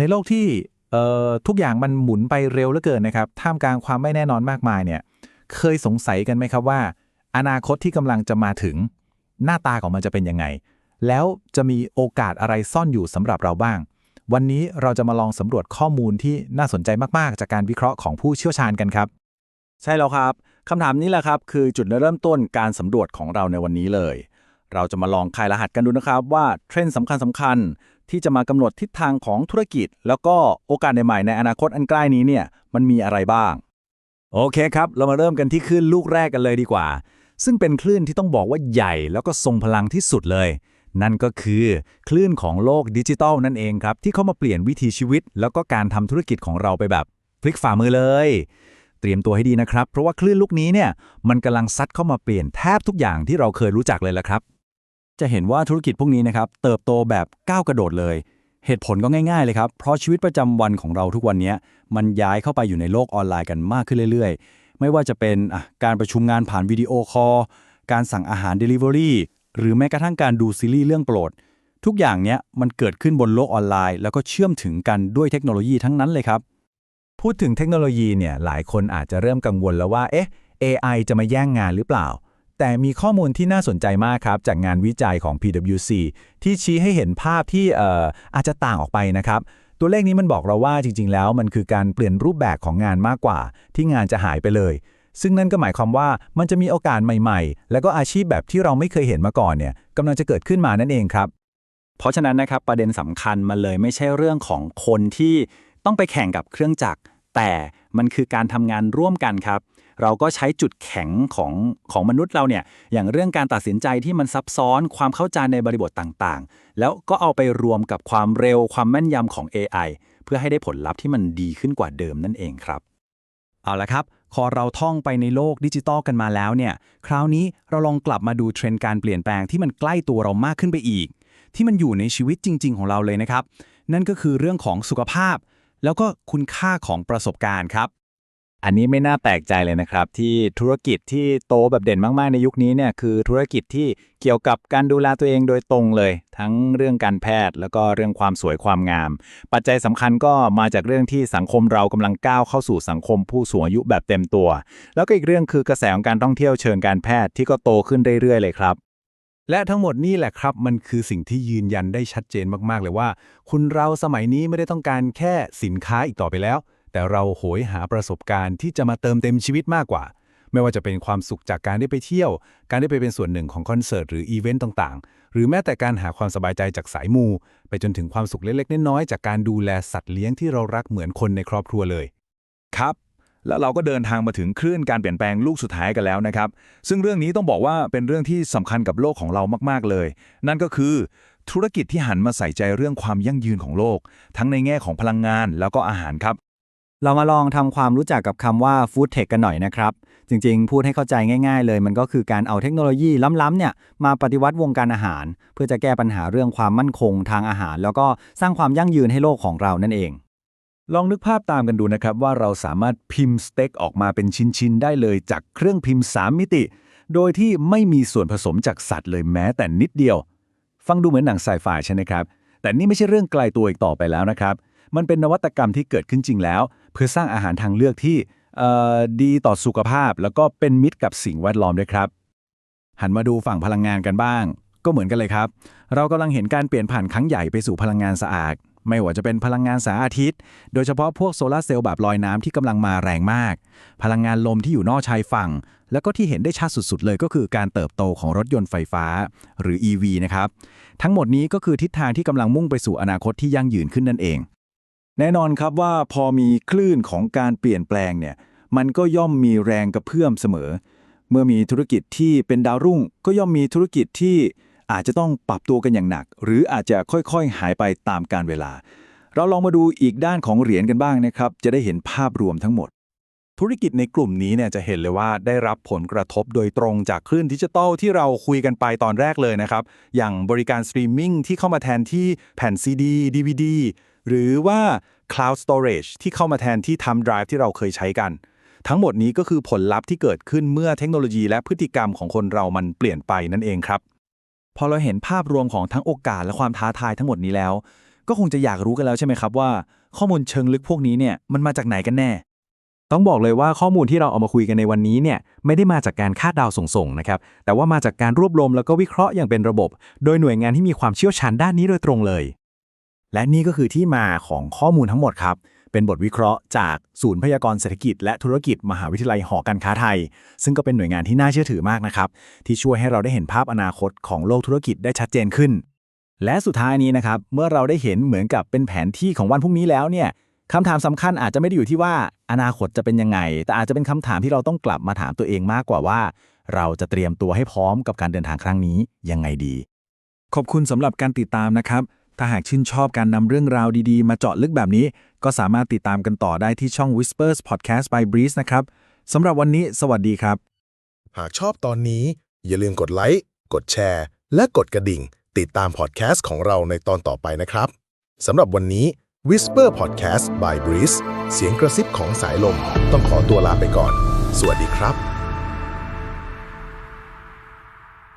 ในโลกที่ทุกอย่างมันหมุนไปเร็วเหลือเกินนะครับ ท่ามกลางความไม่แน่นอนมากมายเนี่ย เคยสงสัยกันไหมครับว่า อนาคตที่กำลังจะมาถึง หน้าตาของมันจะเป็นยังไง แล้วจะมีโอกาสอะไรซ่อนอยู่สำหรับเราบ้าง วันนี้เราจะมาลองสำรวจข้อมูลที่น่าสนใจมากๆ จากการวิเคราะห์ของผู้เชี่ยวชาญกันครับ ใช่แล้วครับคำถามนี้แหละครับ คือจุดเริ่มต้นการสำรวจของเราในวันนี้เลย เราจะมาลองคายรหัสกันดูนะครับว่าเทรนด์สำคัญสคัญ ที่จะมากำหนดทิศทางของธุรกิจ แล้วก็โอกาสใหม่ๆในอนาคตอันใกล้นี้เนี่ยมันมีอะไรบ้าง โอเคครับ เรามาเริ่มกันที่คลื่นลูกแรกกันเลยดีกว่า ซึ่งเป็นคลื่นที่ต้องบอกว่าใหญ่แล้วก็ทรงพลังที่สุดเลย นั่นก็คือคลื่นของโลกดิจิทัลนั่นเองครับ ที่เข้ามาเปลี่ยนวิถีชีวิต แล้วก็การทำธุรกิจของเราไปแบบพลิกฝ่ามือเลย เตรียมตัวให้ดีนะครับ เพราะว่าคลื่นลูกนี้เนี่ยมันกำลังซัดเข้ามาเปลี่ยนแทบทุกอย่างที่เราเคยรู้จักเลยละครับ จะเห็นว่าธุรกิจพวกนี้นะครับเติบโตแบบก้าวกระโดดเลย เหตุผลก็ง่ายๆเลยครับ เพราะชีวิตประจำวันของเราทุกวันนี้มันย้ายเข้าไปอยู่ในโลกออนไลน์กันมากขึ้นเรื่อยๆ ไม่ว่าจะเป็นการประชุมงานผ่านวิดีโอคอลการสั่งอาหาร Delivery หรือแม้กระทั่งการดูซีรีส์เรื่องโปรด ทุกอย่างเนี้ยมันเกิดขึ้นบนโลกออนไลน์ แล้วก็เชื่อมถึงกันด้วยเทคโนโลยีทั้งนั้นเลยครับ พูดถึงเทคโนโลยีเนี่ยหลายคนอาจจะเริ่มกังวลแล้วว่าเอ๊ะ AI จะมาแย่งงานหรือเปล่า แต่มีข้อมูลที่น่าสนใจมากครับ จากงานวิจัยของ PwC ที่ชี้ให้เห็นภาพที่เอ่ออาจจะต่างออกไปนะครับ ตัวเลขนี้มันบอกเราว่าจริง ๆ แล้วมันคือการเปลี่ยนรูปแบบของงานมากกว่า ที่งานจะหายไปเลย ซึ่งนั่นก็หมายความว่ามันจะมีโอกาสใหม่ๆ แล้วก็อาชีพแบบที่เราไม่เคยเห็นมาก่อนเนี่ยกำลังจะเกิดขึ้นมานั่นเองครับ เพราะฉะนั้นนะครับประเด็นสำคัญมันเลยไม่ใช่เรื่องของคนที่ต้องไปแข่งกับเครื่องจักรแต่มันคือการทำงานร่วมกันครับ เราก็ใช้จุดแข็งของของมนุษย์เราเนี่ยอย่างเรื่องการตัดสินใจที่มันซับซ้อนความเข้าใจในบริบทต่างๆ แล้วก็เอาไปรวมกับความเร็วความแม่นยำของ AI เพื่อให้ได้ผลลัพธ์ที่มันดีขึ้นกว่าเดิมนั่นเองครับ เอาละครับ พอเราท่องไปในโลกดิจิตอลกันมาแล้วเนี่ยคราวนี้เราลองกลับมาดูเทรนด์การเปลี่ยนแปลงที่มันใกล้ตัวเรามากขึ้นไปอีก ที่มันอยู่ในชีวิตจริง ๆ ของเราเลยนะครับ นั่นก็คือเรื่องของสุขภาพ แล้วก็คุณค่าของประสบการณ์ครับ อันนี้ไม่น่าแปลกใจเลยนะครับ ที่ธุรกิจที่โตแบบเด่นมากๆในยุคนี้เนี่ยคือธุรกิจที่เกี่ยวกับการดูแลตัวเองโดยตรงเลย ทั้งเรื่องการแพทย์ แล้วก็เรื่องความสวยความงาม ปัจจัยสำคัญก็มาจากเรื่องที่สังคมเรากำลังก้าวเข้าสู่สังคมผู้สูงอายุแบบเต็มตัว แล้วก็อีกเรื่องคือกระแสของการท่องเที่ยวเชิงการแพทย์ที่ก็โตขึ้นเรื่อยๆเลยครับและทั้งหมดนี่แหละครับ มันคือสิ่งที่ยืนยันได้ชัดเจนมากๆ เลยว่า คุณเราสมัยนี้ไม่ได้ต้องการแค่สินค้าอีกต่อไปแล้ว แต่เราโหยหาประสบการณ์ที่จะมาเติมเต็มชีวิตมากกว่า ไม่ว่าจะเป็นความสุขจากการได้ไปเที่ยว การได้ไปเป็นส่วนหนึ่งของคอนเสิร์ตหรืออีเวนต์ต่างๆ หรือแม้แต่การหาความสบายใจจากสายมู ไปจนถึงความสุขเล็กๆน้อยๆจากการดูแลสัตว์เลี้ยงที่เรารักเหมือนคนในครอบครัวเลย ครับแล้วเราก็เดินทางมาถึงคลื่นการเปลี่ยนแปลงลูกสุดท้ายกันแล้วนะครับ ซึ่งเรื่องนี้ต้องบอกว่าเป็นเรื่องที่สำคัญกับโลกของเรามาก ๆ เลย นั่นก็คือ ธุรกิจที่หันมาใส่ใจเรื่องความยั่งยืนของโลก ทั้งในแง่ของพลังงานแล้วก็อาหารครับ เรามาลองทำความรู้จักกับคำว่า Food Tech กันหน่อยนะครับ จริงๆ พูดให้เข้าใจง่ายๆเลย มันก็คือการเอาเทคโนโลยีล้ำๆเนี่ยมาปฏิวัติวงการอาหาร เพื่อจะแก้ปัญหาเรื่องความมั่นคงทางอาหาร แล้วก็สร้างความยั่งยืนให้โลกของเรานั่นเอง ลองนึกภาพตามกันดูนะครับ ว่าเราสามารถพิมพ์สเต็กออกมาเป็นชิ้นๆได้เลยจากเครื่องพิมพ์ 3 มิติ โดยที่ไม่มีส่วนผสมจากสัตว์เลยแม้แต่นิดเดียว ฟังดูเหมือนหนังไซไฟใช่ไหมครับแต่นี่ไม่ใช่เรื่องไกลตัวอีกต่อไปแล้วนะครับ มันเป็นนวัตกรรมที่เกิดขึ้นจริงแล้ว เพื่อสร้างอาหารทางเลือกที่ดีต่อสุขภาพ แล้วก็เป็นมิตรกับสิ่งแวดล้อมด้วยครับ หันมาดูฝั่งพลังงานกันบ้าง ก็เหมือนกันเลยครับ เรากำลังเห็นการเปลี่ยนผ่านครั้งใหญ่ไปสู่พลังงานสะอาด ไม่ว่าจะเป็นพลังงานแสงอาทิตย์ โดยเฉพาะพวกโซลาเซลล์แบบลอยน้ำที่กำลังมาแรงมาก พลังงานลมที่อยู่นอกชายฝั่ง แล้วก็ที่เห็นได้ชัดสุดๆ เลยก็คือการเติบโตของรถยนต์ไฟฟ้า หรือ EV นะครับ ทั้งหมดนี้ก็คือทิศทางที่กำลังมุ่งไปสู่อนาคตที่ยั่งยืนขึ้นนั่นเอง แน่นอนครับว่าพอมีคลื่นของการเปลี่ยนแปลงเนี่ย มันก็ย่อมมีแรงกระเพื่อมเสมอ เมื่อมีธุรกิจที่เป็นดาวรุ่ง ก็ย่อมมีธุรกิจที่อาจจะต้องปรับตัวกันอย่างหนัก หรืออาจจะค่อยๆ หายไปตามกาลเวลา เราลองมาดูอีกด้านของเหรียญกันบ้างนะครับ จะได้เห็นภาพรวมทั้งหมด ธุรกิจในกลุ่มนี้เนี่ยจะเห็นเลยว่าได้รับผลกระทบโดยตรงจากคลื่นดิจิตอลที่เราคุยกันไปตอนแรกเลยนะครับ อย่างบริการสตรีมมิ่งที่เข้ามาแทนที่แผ่น CD DVD หรือว่า Cloud Storage ที่เข้ามาแทนที่ Thumb Drive ที่เราเคยใช้กัน ทั้งหมดนี้ก็คือผลลัพธ์ที่เกิดขึ้นเมื่อเทคโนโลยีและพฤติกรรมของคนเรามันเปลี่ยนไปนั่นเองครับ พอเราเห็นภาพรวมของทั้งโอกาสและความท้าทายทั้งหมดนี้แล้ว ก็คงจะอยากรู้กันแล้วใช่ไหมครับว่า ข้อมูลเชิงลึกพวกนี้เนี่ยมันมาจากไหนกันแน่ ต้องบอกเลยว่าข้อมูลที่เราเอามาคุยกันในวันนี้เนี่ยไม่ได้มาจากการคาดเดาส่งๆนะครับแต่ว่ามาจากการรวบรวมแล้วก็วิเคราะห์อย่างเป็นระบบ โดยหน่วยงานที่มีความเชี่ยวชาญด้านนี้โดยตรงเลย และนี่ก็คือที่มาของข้อมูลทั้งหมดครับ เป็นบทวิเคราะห์จากศูนย์พยากรณ์เศรษฐกิจ และธุรกิจมหาวิทยาลัยหอการค้าไทย ซึ่งก็เป็นหน่วยงานที่น่าเชื่อถือมากนะครับ ที่ช่วยให้เราได้เห็นภาพอนาคตของโลกธุรกิจได้ชัดเจนขึ้น และสุดท้ายนี้นะครับ เมื่อเราได้เห็นเหมือนกับเป็นแผนที่ของวันพรุ่งนี้แล้วเนี่ยคำถามสำคัญอาจจะไม่ได้อยู่ที่ว่าอนาคตจะเป็นยังไง แต่อาจจะเป็นคำถามที่เราต้องกลับมาถามตัวเองมากกว่าว่า เราจะเตรียมตัวให้พร้อมกับการเดินทางครั้งนี้ยังไงดี ขอบคุณสำหรับการติดตามนะครับ ถ้าหากชื่นชอบการนำเรื่องราวดีๆ มาเจาะลึกแบบนี้ ก็สามารถติดตามกันต่อได้ที่ช่อง Whispers Podcast by Breeze นะครับสำหรับวันนี้ สวัสดีครับ หากชอบตอนนี้ อย่าลืมกดไลค์กดแชร์ และกดกระดิ่ง ติดตามพอดแคสต์ของเราในตอนต่อไปนะครับสำหรับวันนี้ Whisper Podcast by Breeze เสียงกระซิบของสายลม ต้องขอตัวลาไปก่อน สวัสดีครับ